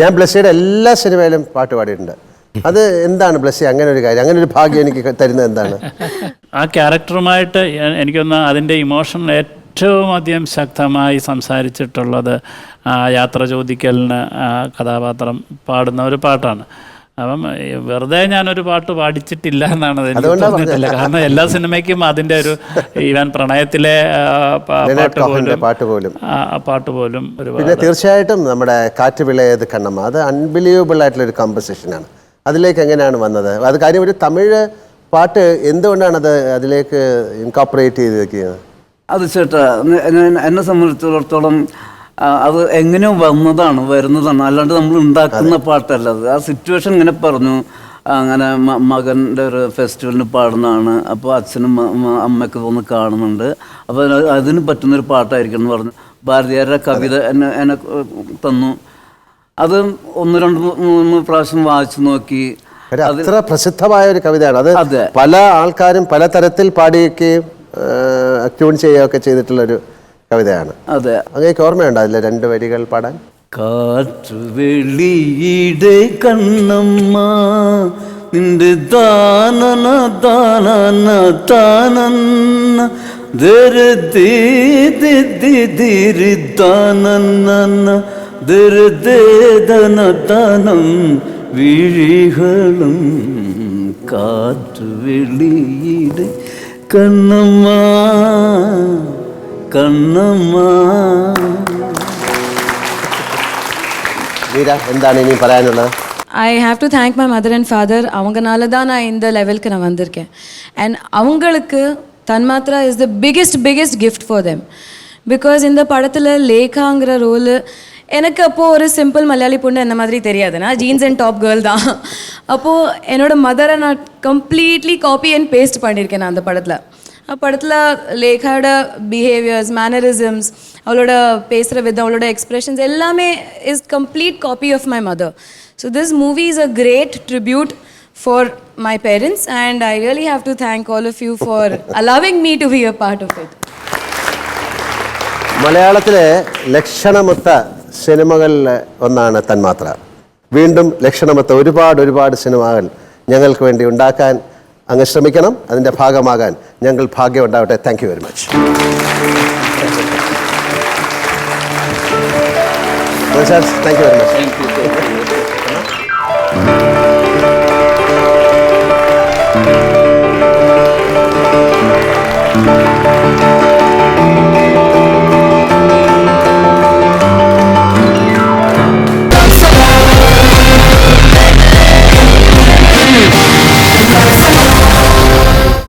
ഞാൻ ബ്ലസ്സിയുടെ എല്ലാ സിനിമയിലും പാട്ട് പാടിയിട്ടുണ്ട്. അത് എന്താണ് ബ്ലസ്സി? അങ്ങനെ ഒരു കാര്യം അങ്ങനെ ഒരു ഭാഗ്യം എനിക്ക് തരുന്നത് എന്താണ്? ആ ക്യാരക്ടറുമായിട്ട് എനിക്കൊന്ന് അതിന്റെ ഇമോഷണൽ ഏറ്റവും അധികം ശക്തമായി സംസാരിച്ചിട്ടുള്ളത് ആ യാത്ര ചോദിക്കലിന് കഥാപാത്രം പാടുന്ന ഒരു പാട്ടാണ്. അപ്പം വെറുതെ ഞാനൊരു പാട്ട് പാടിച്ചിട്ടില്ല എന്നാണ് എനിക്ക് തോന്നിയിട്ടില്ല. കാരണം എല്ലാ സിനിമയ്ക്കും അതിന്റെ ഒരു ഈവൻ പ്രണയത്തിലെ പാട്ട് പോലും പാട്ട് പോലും. ഒരു പിന്നെ തീർച്ചയായിട്ടും നമ്മുടെ കാറ്റ് വിളയത് കണ്ണമ്മ. അത് അൺബിലീവബിൾ ആയിട്ടുള്ള ഒരു കമ്പോസിഷനാണ് അതിലേക്ക് എങ്ങനെയാണ് വന്നത്? അത് കാര്യം ഒരു തമിഴ് പാട്ട് എന്തുകൊണ്ടാണ് അത് അതിലേക്ക് ഇൻകോപ്പറേറ്റ് ചെയ്തിരിക്കുന്നത്? അത് ചേട്ടാ എന്നെ- സംബന്ധിച്ചിടത്തോളം അത് എങ്ങനെ വന്നതാണ് വരുന്നതാണ്? അല്ലാണ്ട് നമ്മൾ ഉണ്ടാക്കുന്ന പാട്ടല്ല അത്. ആ സിറ്റുവേഷൻ ഇങ്ങനെ പറഞ്ഞു. അങ്ങനെ മകന്റെ ഒരു ഫെസ്റ്റിവലിന് പാടുന്നതാണ്. അപ്പോൾ അച്ഛനും അമ്മയ്ക്ക് തോന്നി കാണുന്നുണ്ട്. അപ്പോൾ അതിന് പറ്റുന്നൊരു പാട്ടായിരിക്കും എന്ന് പറഞ്ഞു. ഭാരതീയരുടെ കവിത എന്നെ എന്നെ തന്നു. അത് ഒന്ന് രണ്ട് മൂന്ന് പ്രാവശ്യം വായിച്ചു നോക്കി. അത്ര പ്രസിദ്ധമായ ഒരു കവിതയാണ്. അത് അതെ. പല ആൾക്കാരും പല തരത്തിൽ പാടിയൊക്കെയും ട്യൂൺ ചെയ്യുകയൊക്കെ ചെയ്തിട്ടുള്ള ഒരു കവിതയാണ്. അതെ. അങ്ങേക്ക് ഓർമ്മയുണ്ടോ അതിലെ രണ്ട് വരികൾ പാടാൻ? കാറ്റു വെളിയിടെ കണ്ണമ്മ നിന്റെ ദാനന ദാനന ദാനന്ന. ദരദിരി ദാനന്ന ദരദേദന ദാനം വിഴികളും കാറ്റു വെളിയിടെ Kannamma. കണ്ണമ്മ വീര എന്താണ് ഇനി പറയാനുള്ളത് I have to thank my mother and father அவங்கனால தான் நான் இந்த லெவலுக்கு நான் வந்திருக்கேன் அண்ட் அவங்களுக்கு Thanmathra is the biggest biggest gift for them because இந்த படத்தில் லேகாங்கிற ரோலு எனக்கு அப்போது ஒரு சிம்பிள் மலையாளி பொண்ணு அந்த மாதிரி தெரியாது நான் ஜீன்ஸ் அண்ட் டாப் கேர்ள் தான் அப்போது என்னோட மதரை நான் கம்ப்ளீட்லி காப்பி அண்ட் பேஸ்ட் பண்ணியிருக்கேன் நான் அந்த படத்தில் പടത്തിലെ ലേഖയുടെ ബിഹേവിയേഴ്സ് മാനറിസംസ് അവളുടെ പേസുര വിധം അവളുടെ expressions എല്ലാമേ is complete copy of my mother so this movie is a great tribute for my parents and I really have to thank all of you for allowing me to be a part of it മലയാളത്തിലെ ലക്ഷണമൊത്ത സിനിമകളിൽ ഒന്നാണ് തന്മാത്ര. വീണ്ടും ലക്ഷണമൊത്ത ഒരുപാട് ഒരുപാട് സിനിമകൾ ഞങ്ങൾക്ക് വേണ്ടി ഉണ്ടാക്കാൻ അങ്ങ് ശ്രമിക്കണം. അതിന്റെ ഭാഗമാകാൻ ഞങ്ങൾ ഭാഗ്യം ഉണ്ടാവട്ടെ. Thank you very much thank you very much